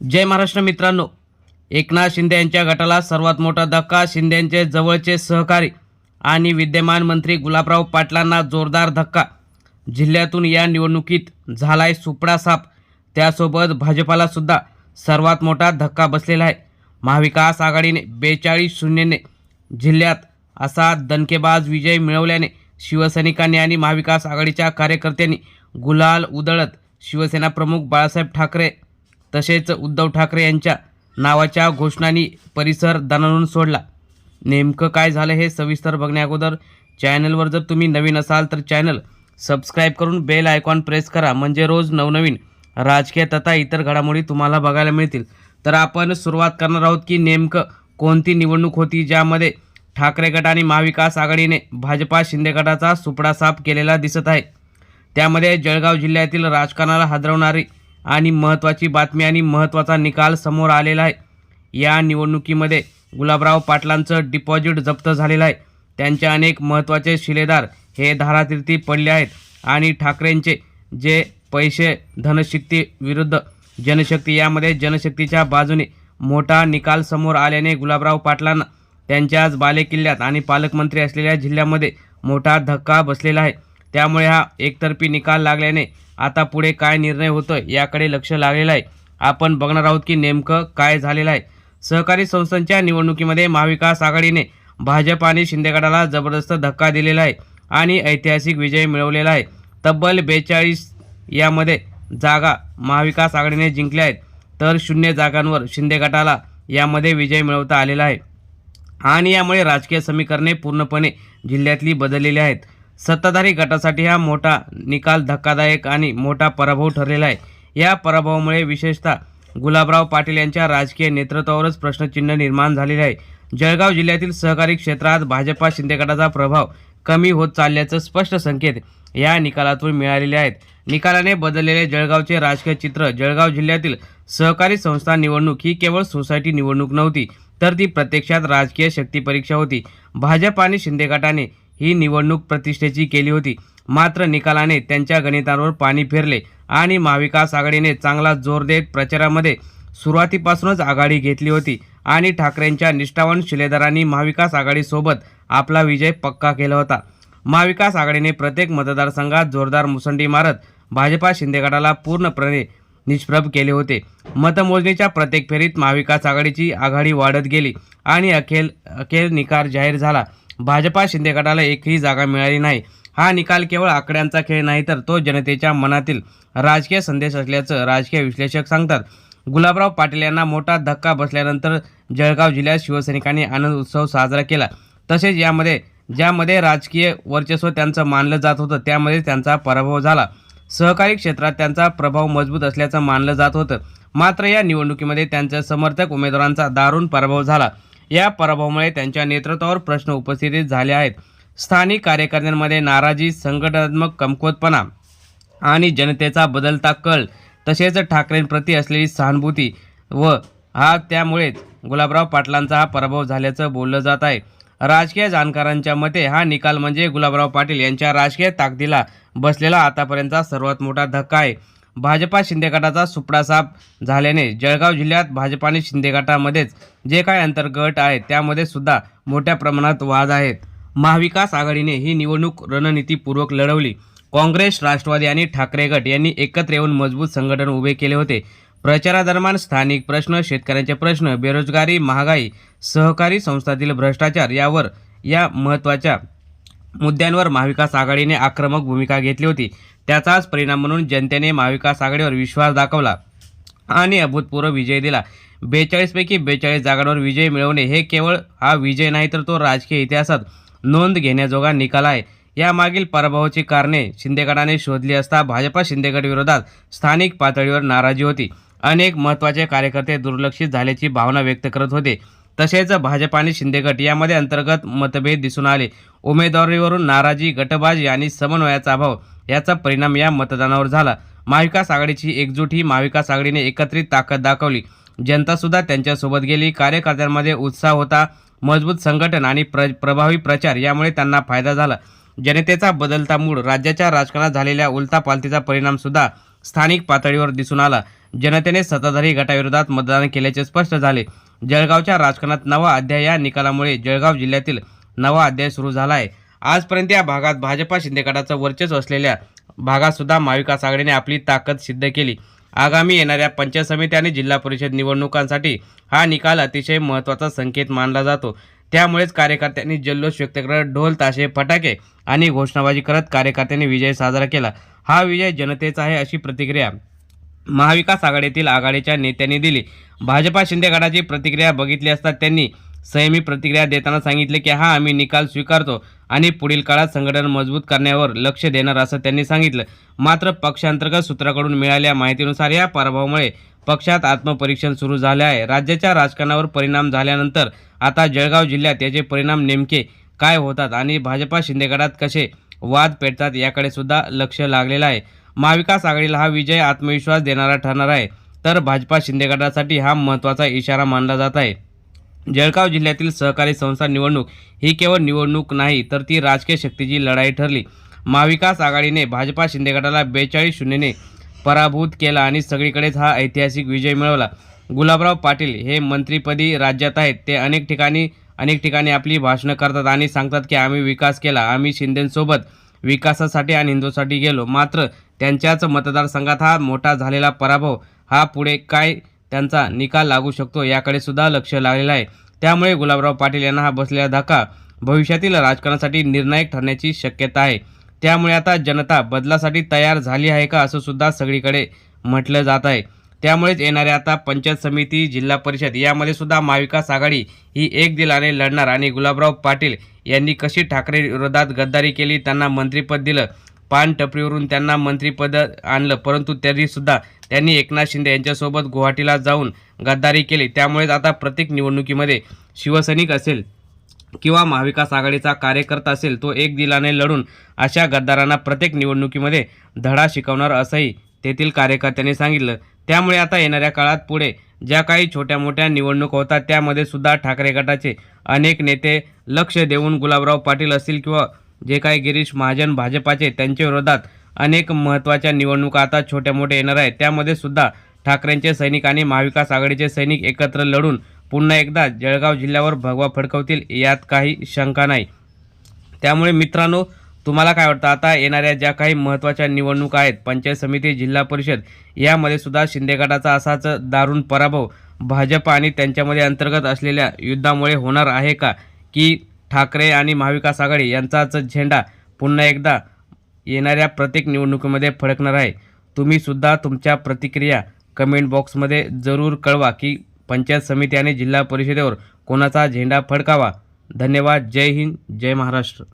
जय महाराष्ट्र मित्रांनो. एकनाथ शिंदे यांच्या गटाला सर्वात मोठा धक्का शिंदेंचे जवळचे सहकारी आणि विद्यमान मंत्री गुलाबराव पाटलांना जोरदार धक्का. जिल्ह्यातून या निवडणुकीत झालाय सुपडा साप. त्यासोबत भाजपाला सुद्धा सर्वात मोठा धक्का बसलेला आहे. महाविकास आघाडीने बेचाळीस शून्यने जिल्ह्यात असा दणकेबाज विजय मिळवल्याने शिवसैनिकांनी आणि महाविकास आघाडीच्या कार्यकर्त्यांनी गुलाल उधळत शिवसेना प्रमुख बाळासाहेब ठाकरे तसेच उद्धव ठाकरे यांच्या नावाच्या घोषणांनी परिसर दणाणून सोडला. नेमकं काय झालं हे सविस्तर बघण्याअगोदर चॅनलवर जर तुम्ही नवीन असाल तर चॅनल सबस्क्राईब करून बेल आयकॉन प्रेस करा. म्हणजे रोज नवनवीन राजकीय तथा इतर घडामोडी तुम्हाला बघायला मिळतील. तर आपण सुरुवात करणार आहोत की नेमकं कोणती निवडणूक होती ज्यामध्ये ठाकरे गट आणि महाविकास आघाडीने भाजपा शिंदे गटाचा सुपडा साफ केलेला दिसत आहे. त्यामध्ये जळगाव जिल्ह्यातील राजकारणाला हादरवणारी आणि महत्त्वाची बातमी आणि महत्त्वाचा निकाल समोर आलेला आहे. या निवडणुकीमध्ये गुलाबराव पाटलांचं डिपॉझिट जप्त झालेलं आहे. त्यांचे अनेक महत्त्वाचे शिलेदार हे धारातीर्थी पडले आहेत आणि ठाकरेंचे जे पैसे धनशक्ती विरुद्ध जनशक्ती यामध्ये जनशक्तीच्या बाजूने मोठा निकाल समोर आल्याने गुलाबराव पाटलांना त्यांच्याच बालेकिल्ल्यात आणि पालकमंत्री असलेल्या जिल्ह्यामध्ये मोठा धक्का बसलेला आहे. त्यामुळे हा एकतर्फी निकाल लागल्याने आता पुढे काय निर्णय होतो याकडे लक्ष लागलेलं आहे. आपण बघणार आहोत की नेमकं काय झालेलं आहे. सहकारी संस्थांच्या निवडणुकीमध्ये महाविकास आघाडीने भाजप आणि शिंदे गटाला जबरदस्त धक्का दिलेला आहे आणि ऐतिहासिक विजय मिळवलेला आहे. तब्बल बेचाळीस यामध्ये जागा महाविकास आघाडीने जिंकल्या आहेत. तर शून्य जागांवर शिंदे गटाला यामध्ये विजय मिळवता आलेला आहे. आणि यामुळे राजकीय समीकरणे पूर्णपणे जिल्ह्यातली बदललेली आहेत. सत्ताधारी गटासाठी हा मोठा निकाल धक्कादायक आणि मोठा पराभव ठरलेला आहे. या पराभवामुळे विशेषतः गुलाबराव पाटील यांच्या राजकीय नेतृत्वावरच प्रश्नचिन्ह निर्माण झालेले आहे. जळगाव जिल्ह्यातील सहकारी क्षेत्रात भाजपा शिंदे गटाचा प्रभाव कमी होत चालल्याचं स्पष्ट संकेत या निकालातून मिळालेले आहेत. निकालाने बदललेले जळगावचे राजकीय चित्र जळगाव जिल्ह्यातील सहकारी संस्था निवडणूक ही केवळ सोसायटी निवडणूक नव्हती तर ती प्रत्यक्षात राजकीय शक्ती परीक्षा होती. भाजप आणि शिंदे गटाने ही निवडणूक प्रतिष्ठेची केली होती. मात्र निकालाने त्यांच्या गणितांवर पाणी फिरले आणि महाविकास आघाडीने चांगला जोर देत प्रचारामध्ये सुरुवातीपासूनच आघाडी घेतली होती आणि ठाकरेंच्या निष्ठावान शिलेदारांनी महाविकास आघाडीसोबत आपला विजय पक्का केला होता. महाविकास आघाडीने प्रत्येक मतदारसंघात जोरदार मुसंडी मारत भाजपा शिंदे गटाला पूर्णपणे निष्प्रभ केले होते. मतमोजणीच्या प्रत्येक फेरीत महाविकास आघाडीची आघाडी वाढत गेली आणि अखेर अखेर निकाल जाहीर झाला. भाजपा शिंदे गटाला एकही जागा मिळाली नाही. हा निकाल केवळ आकड्यांचा खेळ नाही तर तो जनतेच्या मनातील राजकीय संदेश असल्याचं राजकीय विश्लेषक सांगतात. गुलाबराव पाटील यांना मोठा धक्का बसल्यानंतर जळगाव जिल्ह्यात शिवसैनिकांनी आनंद उत्सव साजरा केला. तसेच यामध्ये ज्यामध्ये राजकीय वर्चस्व त्यांचं मानलं जात होतं त्यामध्ये त्यांचा पराभव झाला. सहकारी क्षेत्रात त्यांचा प्रभाव मजबूत असल्याचं मानलं जात होतं. मात्र या निवडणुकीमध्ये त्यांच्या समर्थक उमेदवारांचा दारुण पराभव झाला. या पराभवामुळे त्यांच्या नेतृत्वावर प्रश्न उपस्थित झाले आहेत. स्थानिक कार्यकर्त्यांमध्ये नाराजी संघटनात्मक कमकुवतपणा आणि जनतेचा बदलता कल तसेच ठाकरेंप्रती असलेली सहानुभूती व हा त्यामुळेच गुलाबराव पाटलांचा हा पराभव झाल्याचं बोललं जात आहे. राजकीय जाणकारांच्या मते हा निकाल म्हणजे गुलाबराव पाटील यांच्या राजकीय ताकदीला बसलेला आतापर्यंतचा सर्वात मोठा धक्का आहे. भाजपा शिंदे गटाचा सुपडा साफ झाल्याने जळगाव जिल्ह्यात भाजप आणि शिंदे गटामध्येच जे काय अंतर्गट आहेत त्यामध्ये सुद्धा मोठ्या प्रमाणात वाद आहेत. महाविकास आघाडीने ही निवडणूक रणनीतीपूर्वक लढवली. काँग्रेस राष्ट्रवादी आणि ठाकरे गट यांनी एकत्र येऊन मजबूत संघटन उभे केले होते. प्रचारादरम्यान स्थानिक प्रश्न शेतकऱ्यांचे प्रश्न बेरोजगारी महागाई सहकारी संस्थातील भ्रष्टाचार यावर या महत्त्वाच्या मुद्द्यांवर महाविकास आघाडीने आक्रमक भूमिका घेतली होती. त्याचाच परिणाम म्हणून जनतेने महाविकास आघाडीवर विश्वास दाखवला आणि अभूतपूर्व विजय दिला. बेचाळीसपैकी बेचाळीस जागांवर विजय मिळवणे हे केवळ हा विजय नाही तर तो राजकीय इतिहासात नोंद घेण्याजोगा निकाल आहे. यामागील पराभवाची कारणे शिंदेगडाने शोधली असता भाजपा शिंदेगड विरोधात स्थानिक पातळीवर नाराजी होती. अनेक महत्त्वाचे कार्यकर्ते दुर्लक्षित झाल्याची भावना व्यक्त करत होते. तसेच भाजप आणि शिंदेगट यामध्ये अंतर्गत मतभेद दिसून आले. उमेदवारीवरून नाराजी गटबाजी आणि समन्वयाचा अभाव याचा परिणाम या मतदानावर झाला. महाविकास आघाडीची एकजूट ही महाविकास आघाडीने एकत्रित ताकद दाखवली. जनतासुद्धा त्यांच्यासोबत गेली. कार्यकर्त्यांमध्ये उत्साह होता. मजबूत संघटन आणि प्र प्रभावी प्रचार यामुळे त्यांना फायदा झाला. जनतेचा बदलता मूड राज्याच्या राजकारणात झालेल्या उलथापालथीचा परिणामसुद्धा स्थानिक पातळीवर दिसून आला. जनतेने सत्ताधारी गटाविरोधात मतदान केल्याचे स्पष्ट झाले. जळगावच्या राजकारणात नवा अध्याय या निकालामुळे जळगाव जिल्ह्यातील नवा अध्याय सुरू झाला आहे. आजपर्यंत या भागात भाजपा शिंदे गटाचं वर्चस्व असलेल्या भागातसुद्धा महाविकास आघाडीने आपली ताकद सिद्ध केली. आगामी येणाऱ्या पंचायत समिती आणि जिल्हा परिषद निवडणुकांसाठी हा निकाल अतिशय महत्त्वाचा संकेत मानला जातो. त्यामुळेच कार्यकर्त्यांनी जल्लोष व्यक्त करत ढोल ताशे फटाके आणि घोषणाबाजी करत कार्यकर्त्यांनी विजय साजरा केला. हा विजय जनतेचा आहे अशी प्रतिक्रिया महाविकास आघाडीतील आघाडीच्या नेत्यांनी दिली. भाजपा शिंदे गटाची प्रतिक्रिया बघितली असता त्यांनी संयमी प्रतिक्रिया देताना सांगितले की हा आम्ही निकाल स्वीकारतो आणि पुढील काळात संघटन मजबूत करण्यावर लक्ष देणार असं त्यांनी सांगितलं. मात्र पक्षांतर्गत सूत्राकडून मिळालेल्या माहितीनुसार या पराभवामुळे पक्षात आत्मपरीक्षण सुरू झाले आहे. राज्याच्या राजकारणावर परिणाम झाल्यानंतर आता जळगाव जिल्ह्यात याचे परिणाम नेमके काय होतात आणि भाजपा शिंदेगडात कसे वाद पेटतात याकडे सुद्धा लक्ष लागलेलं आहे. महाविकास आघाडीला हा विजय आत्मविश्वास देणारा ठरणार आहे. तर भाजपा शिंदेगडासाठी हा महत्त्वाचा इशारा मानला जात आहे. जळगाव जिल्ह्यातील सहकारी संस्था निवडणूक ही केवळ निवडणूक नाही तर ती राजकीय शक्तीची लढाई ठरली. महाविकास आघाडीने भाजपा शिंदे गटाला बेचाळीस शून्यने पराभूत केला आणि सगळीकडेच हा ऐतिहासिक विजय मिळवला. गुलाबराव पाटील हे मंत्रिपदी राज्यात आहेत. ते अनेक ठिकाणी अनेक ठिकाणी आपली भाषणं करतात आणि सांगतात की आम्ही विकास केला आम्ही शिंदेसोबत विकासासाठी आणि हिंदूसाठी गेलो. मात्र त्यांच्याच मतदारसंघात हा मोठा झालेला पराभव हा पुढे काय त्यांचा निकाल लागू शकतो याकडे सुद्धा लक्ष लागलेलं आहे. त्यामुळे गुलाबराव पाटील यांना हा बसलेला धक्का भविष्यातील राजकारणासाठी निर्णायक ठरण्याची शक्यता आहे. त्यामुळे आता जनता बदलासाठी तयार झाली आहे का असं सुद्धा सगळीकडे म्हटलं जात आहे. त्यामुळेच येणाऱ्या आता पंचायत समिती जिल्हा परिषद यामध्ये सुद्धा महाविकास आघाडी ही एक दिलाने लढणार आणि गुलाबराव पाटील यांनी कशी ठाकरे विरोधात गद्दारी केली त्यांना मंत्रिपद दिलं. पान टपरीवरून त्यांना मंत्रिपद आणलं परंतु तरीसुद्धा त्यांनी एकनाथ शिंदे यांच्यासोबत गुवाहाटीला जाऊन गद्दारी केली. त्यामुळेच आता प्रत्येक निवडणुकीमध्ये शिवसैनिक असेल किंवा महाविकास आघाडीचा कार्यकर्ता असेल तो एक दिलाने लढून अशा गद्दारांना प्रत्येक निवडणुकीमध्ये धडा शिकवणार असंही तेथील कार्यकर्त्यांनी सांगितलं. त्यामुळे आता येणाऱ्या काळात पुढे ज्या काही छोट्या मोठ्या निवडणूक होतात त्यामध्ये सुद्धा ठाकरे गटाचे अनेक नेते लक्ष देऊन गुलाबराव पाटील असतील किंवा जे काही गिरीश महाजन भाजपाचे त्यांच्या विरोधात अनेक महत्त्वाच्या निवडणुका आता छोट्या मोठ्या येणार आहेत. त्यामध्ये सुद्धा ठाकरेंचे सैनिक आणि महाविकास आघाडीचे सैनिक एकत्र लढून पुन्हा एकदा जळगाव जिल्ह्यावर भगवा फडकवतील यात काही शंका नाही. त्यामुळे मित्रांनो तुम्हाला काय वाटतं? आता येणाऱ्या ज्या काही महत्त्वाच्या निवडणुका आहेत पंचायत समिती जिल्हा परिषद यामध्ये सुद्धा शिंदे गटाचा असाच दारुण पराभव भाजप आणि त्यांच्यामध्ये अंतर्गत असलेल्या युद्धामुळे होणार आहे का? की ठाकरे आणि महाविकास आघाडी यांचाच झेंडा पुन्हा एकदा येणाऱ्या प्रत्येक निवडणुकीमध्ये फडकणार आहे. तुम्ही सुद्धा तुमच्या प्रतिक्रिया कमेंट बॉक्समध्ये जरूर कळवा की पंचायत समिती आणि जिल्हा परिषदेवर कोणाचा झेंडा फडकावा. धन्यवाद. जय हिंद. जय महाराष्ट्र.